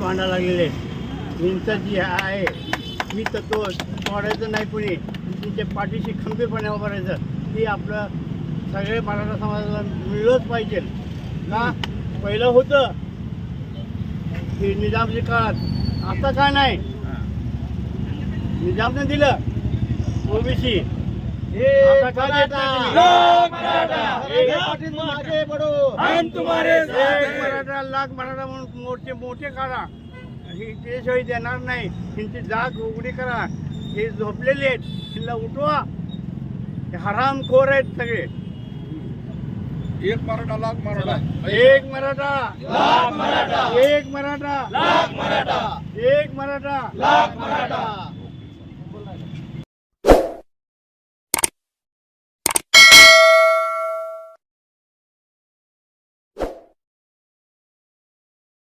भांडा लागलेले. हिंसा जी आहे ही तत्व तोडायचं नाही कुणी. तिच्या पाठीशी खंबीरपणे उभं राहायचं. ती आपलं सगळे मराठा समाजाला मिळलंच पाहिजे. का? पहिलं होतं. की निजामच्या काळात. आता काय नाही? निजामने दिलं. ओबीसी. आता काय देत नाही? तुम्ही? एक- हम तुम्हारे साथ हैं. मराठा लाख मराठा म्हणून मोठे मोठे काढा. ही त्याशिवाय देणार नाही त्यांची जाग उघडी करा. हे झोपलेले आहेत त्यांना उठवा. हे हरामखोर आहेत सगळे. एक मराठा लाख मराठा. एक मराठा. लाख मराठा. एक मराठा. लाख मराठा. एक मराठा. लाख मराठा.